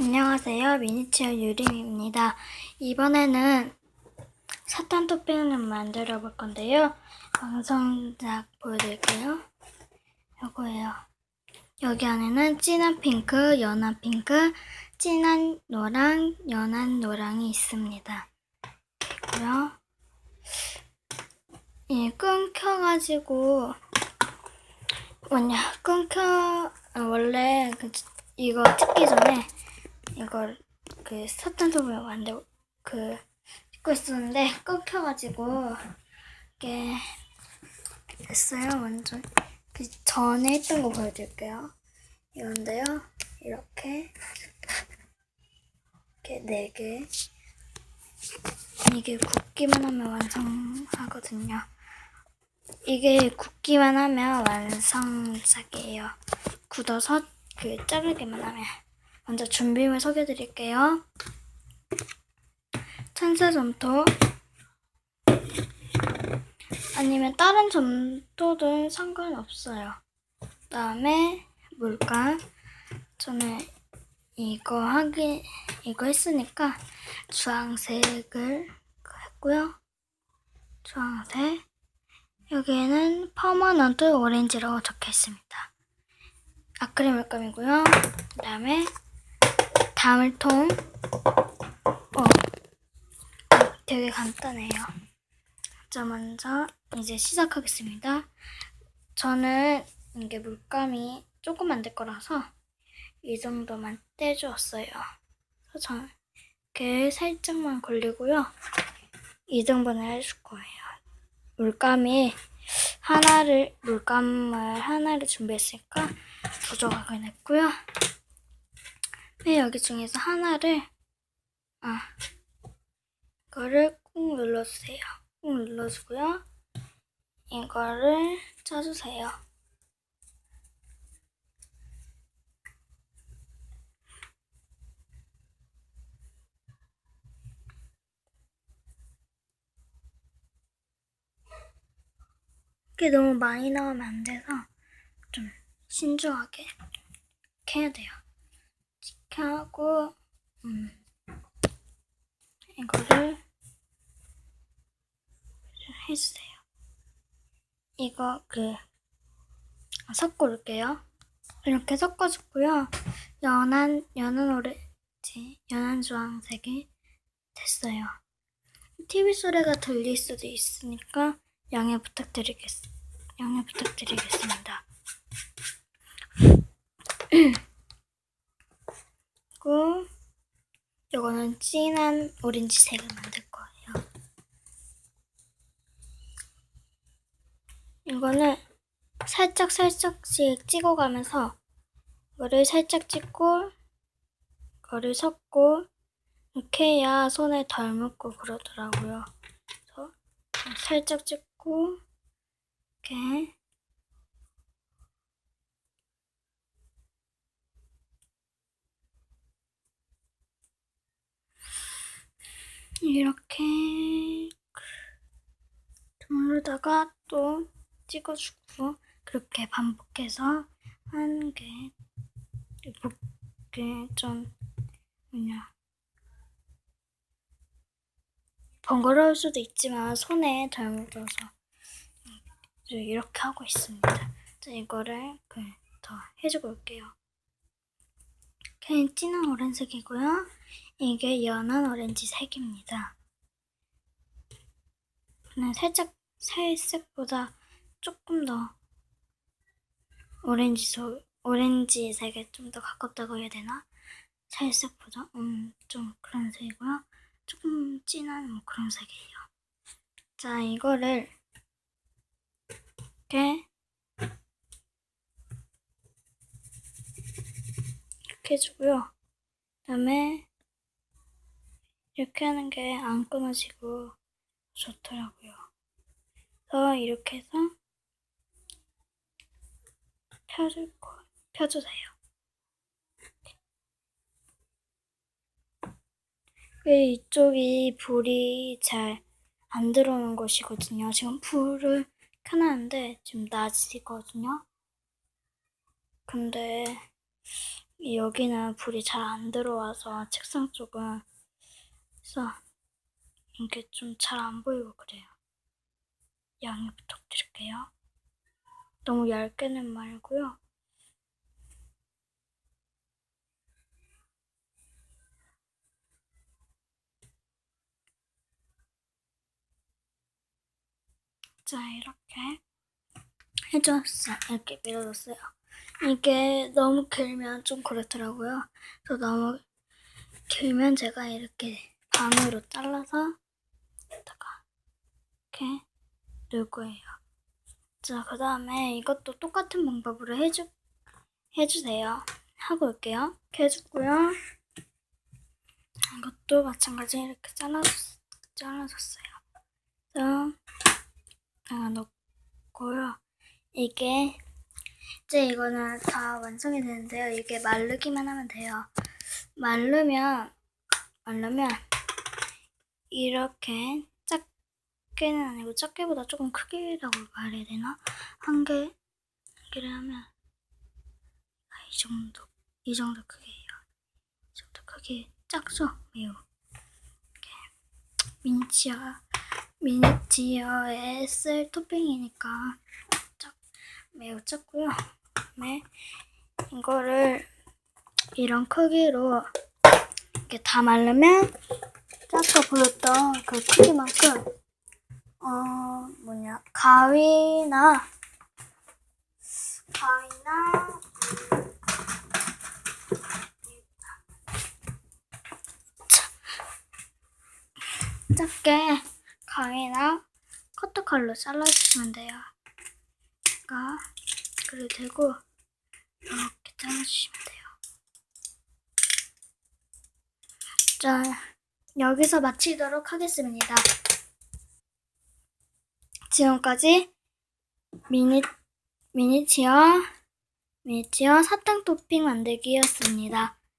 안녕하세요. 미니치어 유림입니다. 이번에는 사탕 토핑을 만들어 볼 건데요. 완성작 보여드릴게요. 요거예요. 여기 안에는 진한 핑크, 연한 핑크, 진한 노랑, 연한 노랑이 있습니다. 그리고요. 이 끊겨가지고 뭐냐 끊겨 아, 원래 그 이거 찍기 전에 이걸 그 사탕 소금을 만들 그 찍고 있었는데 끊겨가지고 이게 됐어요 완전. 그 전에 했던 거 보여드릴게요. 이건데요. 이렇게 이렇게 네 개. 이게 굽기만 하면 완성하거든요. 이게 굽기만 하면 완성작이에요. 굳어서 그 자르기만 하면 먼저 준비물 소개드릴게요. 천사 점토 아니면 다른 점토든 상관없어요. 그 다음에 물감 저는 이거 하기 이거 했으니까 주황색을 했고요. 주황색 여기에는 퍼머넌트 오렌지라고 적혀 있습니다. 아크릴 물감이고요. 그다음에 다물통. 어, 되게 간단해요. 자, 먼저 이제 시작하겠습니다. 저는 이게 물감이 조금 안될 거라서 이 정도만 떼주었어요. 그래서 저는 이렇게 살짝만 걸리고요. 이 정도는 해줄 거예요. 물감이 하나를 물감을 하나를 준비했으니까 부족하게 냈고요. 네, 여기 중에서 하나를 아 이거를 꾹 눌러주세요. 꾹 눌러주고요. 이거를 짜주세요. 이게 너무 많이 나오면 안 돼서 좀 신중하게 이렇게 해야 돼요. 이렇게 하고 음, 이거를 해주세요. 이거 그 섞어올게요. 이렇게 섞어줬고요. 연한 연한 오렌지, 연한 주황색이 됐어요. TV 소리가 들릴 수도 있으니까 양해 부탁드리겠 양해 부탁드리겠습니다. 그리고 진한 오렌지색을 만들 거예요. 이거는 살짝 살짝씩 찍어가면서 이거를 살짝 찍고 이거를 섞고 이렇게 해야 손에 덜 묻고 그러더라고요. 그래서 살짝 찍고 이렇게 이렇게 누르다가 또 찍어주고 그렇게 반복해서 하는 게 이렇게 좀 뭐냐 번거로울 수도 있지만 손에 덜 묻어서 이렇게 하고 있습니다. 자, 이거를 그더 해주고 올게요. 이렇게 진한 오렌색이고요. 이게 연한 오렌지 색입니다. 그냥 살짝 살색보다 조금 더 오렌지 소 오렌지 색에 좀 더 가깝다고 해야 되나? 살색보다 음 좀 그런 색이고요. 조금 진한 뭐 그런 색이에요. 자 이거를 이렇게 이렇게 해주고요. 그다음에 이렇게 하는 게 안 끊어지고 좋더라고요. 그래서 이렇게 해서 펴줄 거 펴주세요. 그 이쪽이 불이 잘 안 들어오는 곳이거든요. 지금 불을 켜놨는데 지금 낮이거든요. 근데 여기는 불이 잘 안 들어와서 책상 쪽은 그래서 이게 좀 잘 안 보이고 그래요. 양해 부탁드릴게요. 너무 얇게는 말고요. 자, 이렇게 해줬어요. 이렇게 밀어줬어요. 이게 너무 길면 좀 그렇더라고요. 그래서 너무 길면 제가 이렇게 반으로 잘라서 여기다가 이렇게 넣을 거예요. 자, 그 다음에 이것도 똑같은 방법으로 해주, 해주세요. 하고 올게요. 이렇게 해줬고요. 이것도 마찬가지 이렇게 잘라줬, 잘라줬어요. 그래서 하나 넣고요. 이게 이제 이거는 다 완성이 되는데요. 이게 마르기만 하면 돼요. 마르면 마르면 이렇게 작게는 아니고 작게보다 조금 크게라고 말해야 되나? 한 개, 한 개를 하면 아, 이 정도, 이 정도 크기예요. 이 정도 크기 작죠? 매우 이렇게 미니치어 미니치어에 쓸 토핑이니까 작, 매우 작고요. 그다음에 이거를 이런 크기로 이렇게 다 말르면 아까 보였던 그 크기만큼 어 뭐냐 가위나 가위나 자, 작게 가위나 커터칼로 잘라주시면 돼요. 그러니까 그래도 되고 이렇게 잘라주시면 돼요. 자, 여기서 마치도록 하겠습니다. 지금까지 미니, 미니치어, 미니치어 사탕 토핑 만들기였습니다.